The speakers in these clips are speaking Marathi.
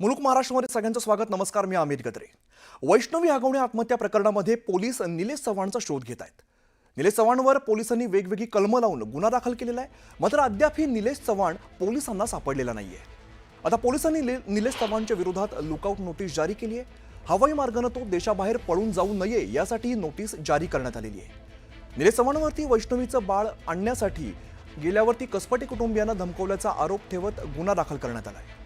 मुलुक महाराष्ट्रामध्ये सगळ्यांचं स्वागत नमस्कार मी अमित गद्रे. वैष्णवी हगवणे आत्महत्या प्रकरणामध्ये पोलीस निलेश चव्हाणचा शोध घेत आहेत. निलेश चव्हाणवर पोलिसांनी वेगवेगळी कलमं लावून गुन्हा दाखल केलेला आहे मात्र अद्यापही निलेश चव्हाण पोलिसांना सापडलेला नाहीये. आता पोलिसांनी निलेश चव्हाणच्या विरोधात लुकआउट नोटीस जारी केली आहे. हवाई मार्गानं तो देशाबाहेर पळून जाऊ नये यासाठी नोटीस जारी करण्यात आलेली आहे. निलेश चव्हाणवरती वैष्णवीचं बाळ आणण्यासाठी गेल्यावरती कसपटी कुटुंबियांना धमकवल्याचा आरोप ठेवत गुन्हा दाखल करण्यात आला आहे.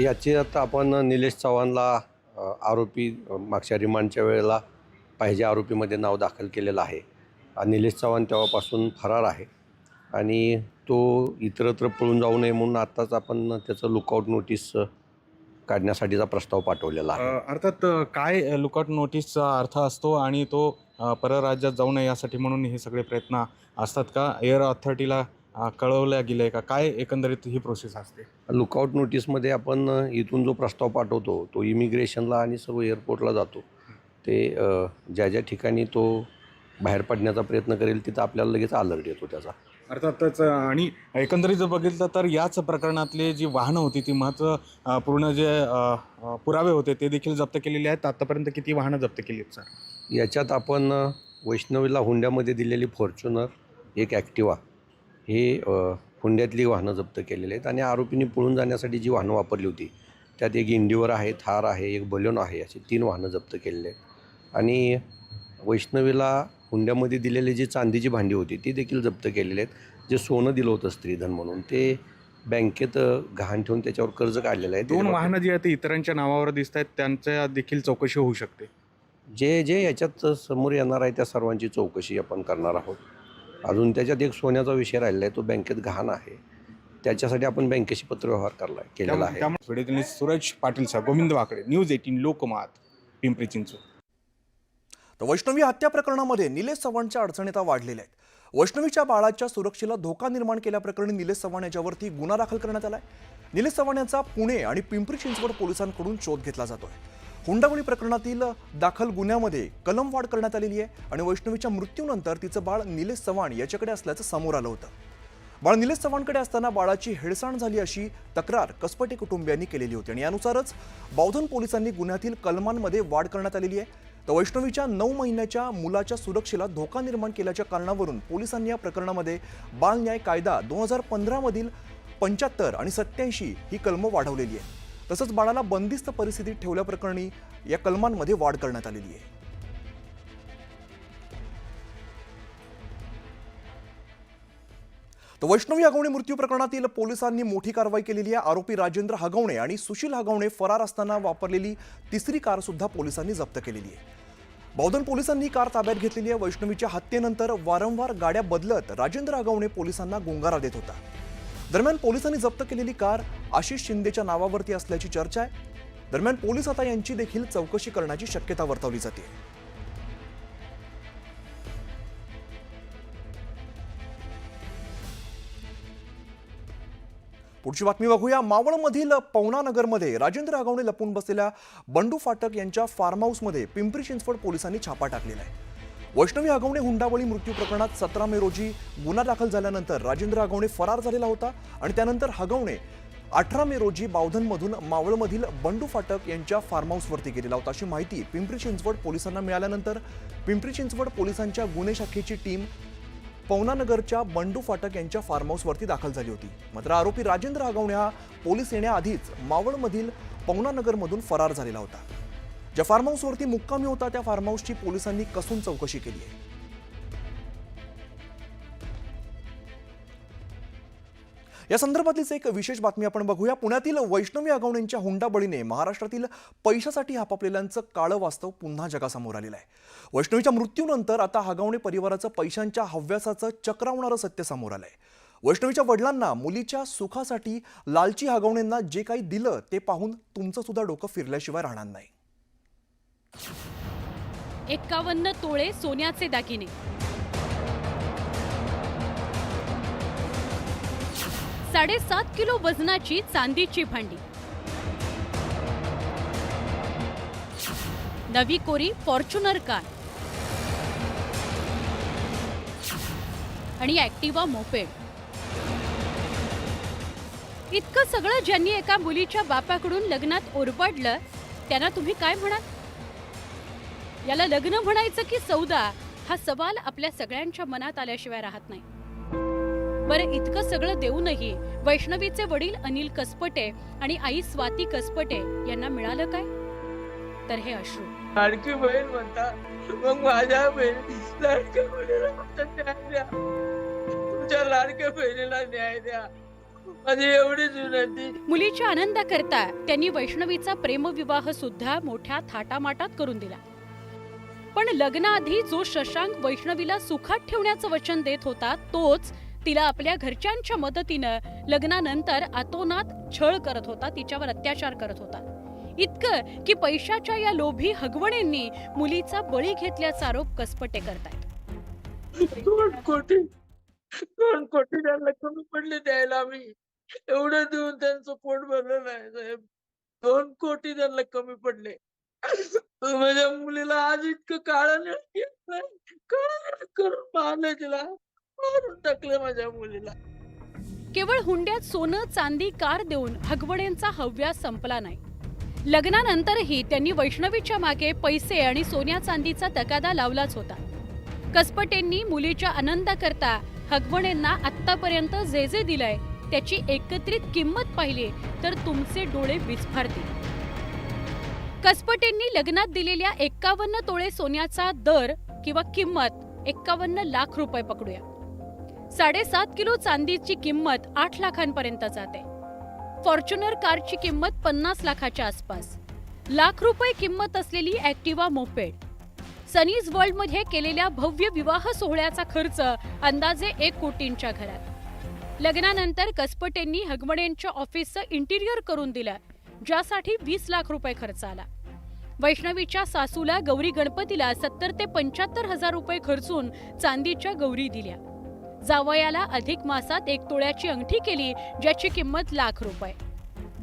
याची आता आपण निलेश चव्हाणला आरोपी मागच्या रिमांडच्या वेळेला पाहिजे आरोपीमध्ये नाव दाखल केलेलं आहे. निलेश चव्हाण तेव्हापासून फरार आहे. आणि तो इतरत्र पळून जाऊ नये म्हणून आत्ताच आपण त्याचं लुकआउट नोटीस काढण्यासाठीचा प्रस्ताव पाठवलेला आहे. अर्थात काय लुकआउट नोटीसचा अर्थ असतो आणि तो परराज्यात जाऊ नये यासाठी म्हणून हे सगळे प्रयत्न असतात का? एअर ऑथॉरिटीला अ, कळवल्या गेलं आहे का? काय एकंदरीत ही प्रोसेस असते? लुकआउट नोटीसमध्ये आपण अ, इथून जो प्रस्ताव पाठवतो तो इमिग्रेशनला आणि सर्व एअरपोर्टला जातो. ते अ, ज्या ज्या ठिकाणी तो बाहेर पडण्याचा प्रयत्न करेल तिथं आपल्याला लगेच अलर्ट येतो त्याचा. अर्थातच अ, आणि एकंदरीत जर बघितलं तर याच प्रकरणातले जी वाहनं होती ती महत्त्व अ, पूर्ण जे अ, अ, पुरावे होते ते देखील जप्त केलेले आहेत. आतापर्यंत किती वाहनं जप्त केली आहेत सर? याच्यात आपण अ, वैष्णवीला हुंड्यामध्ये दिलेली फॉर्च्युनर एक ॲक्टिवा हे हुंड्यातली वाहनं जप्त केलेली आहेत आणि आरोपींनी पळून जाण्यासाठी जी वाहनं वापरली होती त्यात एक इंडिवर आहे थार आहे एक बलोन आहे अशी तीन वाहनं जप्त केलेली आहेत. आणि वैष्णवीला हुंड्यामध्ये दिलेली जी चांदीची भांडी होती ती देखील जप्त केलेली आहेत. जे सोनं दिलं होतं स्त्रीधन म्हणून ते बँकेत गहाण ठेवून त्याच्यावर कर्ज काढलेलं आहे. दोन वाहनं जी आहेत इतरांच्या नावावर दिसत आहेत त्यांच्या देखील चौकशी होऊ शकते. जे जे याच्यात समोर येणार आहे त्या सर्वांची चौकशी आपण करणार आहोत. अजून त्याच्यात एक सोन्याचा विषय राहिला आहे तो बँकेत गहाण आहे. त्याच्यासाठी आपण बँकेशी पत्रव्यवहार करला केलेला आहे. त्यामुळे Suraj Patil sir Govind Wakade news eighteen Lokmat Pimpri Chinchwad. तर वैष्णवी हत्या प्रकरणामध्ये निलेश चव्हाणच्या अडचणी आता वाढलेल्या आहेत. वैष्णवीच्या बाळाच्या सुरक्षेला धोका निर्माण केल्याप्रकरणी निलेश चव्हाण याच्यावरती गुन्हा दाखल करण्यात आलाय. निलेश चव्हाण यांचा पुणे आणि पिंपरी चिंचवड पोलिसांकडून शोध घेतला जातोय. हुंडाबळी प्रकरणातील दाखल गुन्ह्यामध्ये कलमवाढ करण्यात आलेली आहे आणि वैष्णवीच्या मृत्यूनंतर तिचं बाळ निलेश चव्हाण याच्याकडे असल्याचं समोर आलं होतं. बाळ निलेश चव्हाणकडे असताना बाळाची हेळसाण झाली अशी तक्रार कसपटे कुटुंबियांनी केलेली होती आणि यानुसारच बावधन पोलिसांनी गुन्ह्यातील कलमांमध्ये वाढ करण्यात आलेली आहे. तर वैष्णवीच्या नऊ महिन्याच्या मुलाच्या सुरक्षेला धोका निर्माण केल्याच्या कारणावरून पोलिसांनी या प्रकरणामध्ये बाळ न्याय कायदा दोन हजार पंधरामधील पंच्याहत्तर आणि सत्याऐंशी ही कलमं वाढवलेली आहे तसंच बाळाला बंदिस्त परिस्थितीत ठेवल्याप्रकरणी या कलमांमध्ये वाढ करण्यात आलेली आहे. तर वैष्णवी हगवणे मृत्यू प्रकरणातील पोलिसांनी मोठी कारवाई केलेली आहे. आरोपी राजेंद्र हगवणे आणि सुशील हगवणे फरार असताना वापरलेली तिसरी कार सुद्धा पोलिसांनी जप्त केलेली आहे. बौद्धन पोलिसांनी कार ताब्यात घेतलेली आहे. वैष्णवीच्या हत्येनंतर वारंवार गाड्या बदलत राजेंद्र हगवणे पोलिसांना गुंगारा देत होता. दरम्यान पोलिसांनी जप्त केलेली कार आशिष शिंदेच्या नावावरती असल्याची चर्चा आहे. दरम्यान पोलीस आता यांची देखील चौकशी करण्याची शक्यता वर्तवली जाते. पुढची बातमी बघूया. मावळमधील पवना नगरमध्ये राजेंद्र आगावणे लपून बसलेल्या बंडू फाटक यांच्या फार्म हाऊसमध्ये पिंपरी चिंचवड पोलिसांनी छापा टाकलेला आहे. वैष्णवी आगवणे हुंडाबळी मृत्यू प्रकरणात सतरा मे रोजी गुन्हा दाखल झाल्यानंतर राजेंद्र आगवणे फरार झालेला होता आणि त्यानंतर हगवणे अठरा मे रोजी बावधनमधून मावळमधील बंडू फाटक यांच्या फार्म हाऊसवरती गेलेला होता. अशी माहिती पिंपरी चिंचवड पोलिसांना मिळाल्यानंतर पिंपरी चिंचवड पोलिसांच्या गुन्हे शाखेची टीम पवनानगरच्या बंडू फाटक यांच्या फार्महाऊसवरती दाखल झाली होती. मात्र आरोपी राजेंद्र आगवणे हा पोलीस येण्याआधीच मावळमधील पवनानगरमधून फरार झालेला होता. ज्या फार्म हाऊसवरती मुक्कामी होता त्या फार्म हाऊसची पोलिसांनी कसून चौकशी केली आहे. या संदर्भातलीच एक विशेष बातमी आपण बघूया. पुण्यातील वैष्णवी आगवणेंच्या हुंडाबळीने महाराष्ट्रातील पैशासाठी हापापलेल्यांचं काळं वास्तव पुन्हा जगासमोर आलेलं आहे. वैष्णवीच्या मृत्यूनंतर आता हगवणे परिवाराचं पैशांच्या हव्यासाचं चक्रावणारं सत्य समोर आलंय. वैष्णवीच्या वडिलांना मुलीच्या सुखासाठी लालची हगवणेंना जे काही दिलं ते पाहून तुमचं सुद्धा डोकं फिरल्याशिवाय राहणार नाही. एक्कावन्न तोळे सोन्याचे दागिने. साडेसात किलो वजनाची चांदीची भांडी. नवी कोरी फॉर्च्युनर कार. आणि ॲक्टिवा मोपेड. इतकं सगळं ज्यांनी एका मुलीच्या बापाकडून लग्नात ओरबडलं त्यांना तुम्ही काय म्हणाल? याला लग्न म्हणायचं की सौदा हा सवाल आपल्या सगळ्यांच्या मनात आल्याशिवाय राहत नाही. बरं इतकं सगळं देऊनही वैष्णवीचे वडील अनिल कसपटे आणि आई स्वाती कसपटे यांना मिळालं काय? तर हे अश्रू. लाडकी बहीण म्हणता मग माझ्या बहीण लाडक्या बहिणीला फक्त न्याय द्या. तुमच्या लाडक्या बहिणीला न्याय द्या. मुलीच्या आनंदाकरता त्यांनी वैष्णवीचा प्रेमविवाह सुद्धा मोठ्या थाटामाटात करून दिला. पण लग्नाआधी जो शशांक वैष्णवीला सुखात ठेवण्याचं वचन देत होता तोच तिला आपल्या घरच्यांच्या मदतीनं लग्नानंतर आतोनात छळ करत होता तिच्यावर अत्याचार करत होता. इतकं की पैशाच्या या लोभी हगवणेंनी मुलीचा बळी घेतल्याचा आरोप कसपटे करतायत. दोन कोटी दोन कोटी त्यांना कमी पडले द्यायला आम्ही. एवढं देऊन त्यांचं पोट भरलं नाही साहेब. दोन कोटी त्यांना कमी पडले. माझ्या मुलीला आज इतकं काळं करून मारलंय तिला. मारून टाकलं माझ्या मुलीला. केवळ हुंड्यात सोनं चांदी कार देऊन हगवडेंचा हव्या संपला नाही. लग्नानंतरही त्यांनी वैष्णवीच्या मागे पैसे आणि सोन्या चांदीचा तकादा लावलाच होता. कसपटेंनी मुलीच्या आनंदाकरता हगवणेंना आत्तापर्यंत जे जे दिलंय त्याची एकत्रित किंमत पाहिली तर तुमचे डोळे विस्फारतील. कसपटेंनी लग्नात दिलेल्या एक्कावन्न तोळे सोन्याचा दर किंवा किंमत एक्कावन्न लाख रुपये पकडूया. साडेसात किलो चांदीची किंमत आठ लाखांपर्यंत जाते. फॉर्च्युनर कारची किंमत पन्नास लाखाच्या आसपास. लाख रुपये किंमत असलेली ॲक्टिवा मोपेड. सनीज वर्ल्डमध्ये केलेल्या भव्य विवाह सोहळ्याचा खर्च अंदाजे एक कोटींच्या घरात. लग्नानंतर कसपटेंनी हगमडेंच्या ऑफिसचं इंटिरियर करून दिलं. ज्यासाठी वीस लाख रुपये खर्च आला. वैष्णवीच्या सासूला गौरी गणपतीला सत्तर ते पंच्याहत्तर हजार रुपये खर्चून चांदीच्या गौरी दिल्या. जावयाला अधिक मासात एक तोळ्याची अंगठी केली ज्याची किंमत लाख रुपये.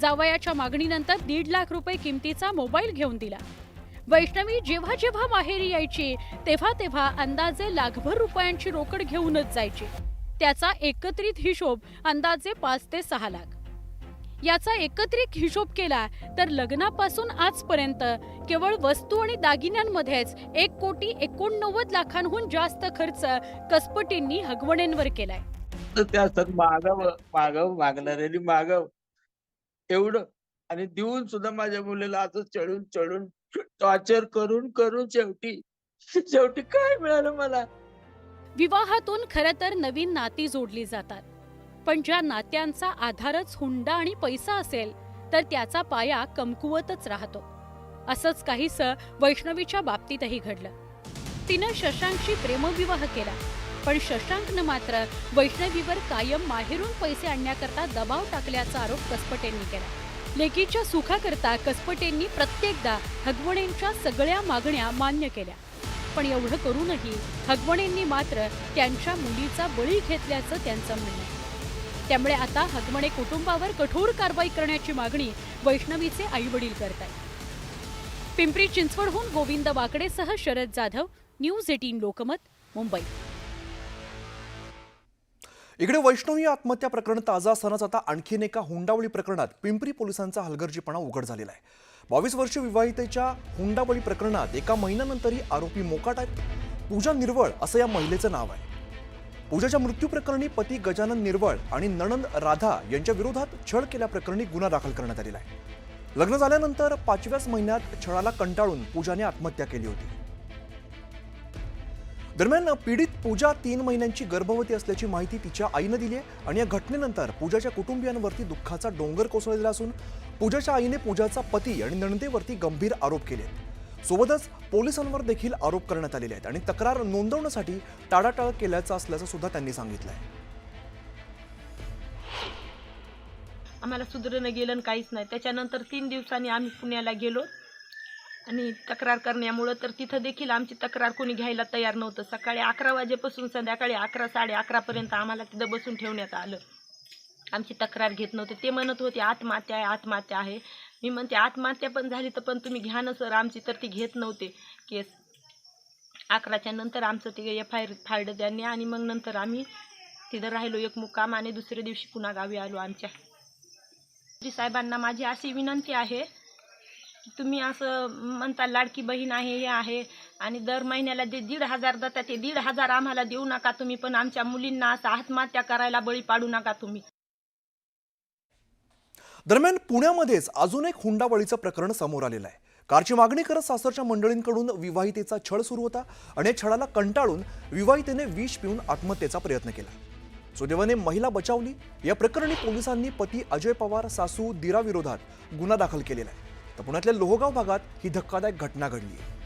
जावयाच्या मागणीनंतर दीड लाख रुपये किमतीचा मोबाईल घेऊन दिला. वैष्णवी जेव्हा जेव्हा माहेरी यायची तेव्हा तेव्हा अंदाजे लाखभर रुपयांची रोकड घेऊनच जायची. त्याचा एकत्रित हिशोब अंदाजे पाच ते सहा लाख. याचा एकत्रित हिशोब केला तर लग्नापासून आजपर्यंत केवळ वस्तू आणि दागिन्यांमध्येच एक कोटी एकोणनव्वद लाखांहून जास्त खर्च कसपटींनी हगवणेंवर केलाय. ते असतात मागव मागव मागणाऱ्यांनी मागव. एवढं. आणि देऊन सुद्धा माझ्या मुलीला असं चढून चढून टॉर्चर करून करून शेवटी शेवटी काय मिळालं मला? विवाहातून खरं तर नवीन नाती जोडली जातात. पण ज्या नात्यांचा आधारच हुंडा आणि पैसा असेल तर त्याचा पाया कमकुवतच राहतो. असंच काहीसं वैष्णवीच्या बाबतीतही घडलं. तिनं शशांकशी प्रेमविवाह केला पण शशांकनं मात्र वैष्णवीवर कायम माहेरून पैसे आणण्याकरता दबाव टाकल्याचा आरोप कसपटेंनी केला. लेकीच्या सुखाकरता कसपटेंनी प्रत्येकदा हगवणेंच्या सगळ्या मागण्या मान्य केल्या. पण एवढं करूनही हगवणेंनी मात्र त्यांच्या मुलीचा बळी घेतल्याचं त्यांचं म्हणणं त्यामुळे आता हगमणे कुटुंबावर कठोर कारवाई करण्याची मागणी वैष्णवीचे आईवडील करत आहेत पिंपरी चिंचवडहून गोविंद वाकडेसह शरद जाधव न्यूज एटीन लोकमत मुंबई. इकडे वैष्णवी आत्महत्या प्रकरण ताजा असतानाच आता आणखीन एका हुंडावळी प्रकरणात पिंपरी पोलिसांचा हलगर्जीपणा उघड झालेला आहे. बावीस वर्षीय विवाहितेच्या हुंडाबळी प्रकरणात एका महिन्यानंतरही आरोपी मोकाट आहेत. पूजा निर्वळ असं या महिलेचं नाव आहे. पूजाच्या मृत्यू प्रकरणी पती गजानन निर्वळ आणि नणंद राधा यांच्या विरोधात छळ केल्याप्रकरणी गुन्हा दाखल करण्यात आलेला आहे. लग्न झाल्यानंतर पाचव्याच महिन्यात छळाला कंटाळून पूजाने आत्महत्या केली होती. दरम्यान पीडित पूजा तीन महिन्यांची गर्भवती असल्याची माहिती तिच्या आईनं दिली आहे आणि या घटनेनंतर पूजाच्या कुटुंबियांवरती दुःखाचा डोंगर कोसळलेला असून पूजाच्या आईने पूजाचा पती आणि नणंदेवरती गंभीर आरोप केले सोबतच पोलिसांवर देखील आरोप करण्यात आलेले आहेत आणि तक्रार नोंदवण्यासाठी टाळाटाळ केल्याचं असल्याचं सुद्धा त्यांनी सांगितलं आहे आम्हाला सुधरणं गेलं आणि काहीच नाही. त्याच्यानंतर तीन दिवसांनी आम्ही पुण्याला गेलो आणि तक्रार करण्यामुळं तर तिथं देखील आमची तक्रार कोणी घ्यायला तयार नव्हतं. सकाळी अकरा वाजेपासून संध्याकाळी अकरा साडे अकरापर्यंत आम्हाला तिथं बसून ठेवण्यात आलं. आमची तक्रार घेत नव्हते. ते म्हणत होते आत्महत्या आहे आत्महत्या आहे. मी म्हणते आत्महत्या पण झाली तर पण तुम्ही घ्या ना सर. आमची तर ती घेत नव्हते केस. अकराच्या नंतर आमचं ते एफ आय आर त्यांनी आणि मग नंतर आम्ही तिथं राहिलो एक मुक्काम आणि दुसऱ्या दिवशी पुन्हा गावी आलो आमच्या. श्री साहेबांना माझी अशी विनंती आहे की तुम्ही असं म्हणता लाडकी बहीण आहे हे आहे आणि दर महिन्याला जे दीड हजार देतात ते दीड हजार आम्हाला देऊ नका तुम्ही पण आमच्या मुलींना असं आत्महत्या करायला बळी पाडू नका तुम्ही. दरम्यान पुण्यामध्येच अजून एक हुंडाबळीचं प्रकरण समोर आलेलं आहे. कारची मागणी करत सासरच्या मंडळींकडून विवाहितेचा छळ सुरू होता आणि छळाला कंटाळून विवाहितेने विष पिऊन आत्महत्येचा प्रयत्न केला. सुदैवाने महिला बचावली. या प्रकरणी पोलिसांनी पती अजय पवार सासू दिराविरोधात गुन्हा दाखल केलेला आहे. तर पुण्यातल्या लोहगाव भागात ही धक्कादायक घटना घडली आहे.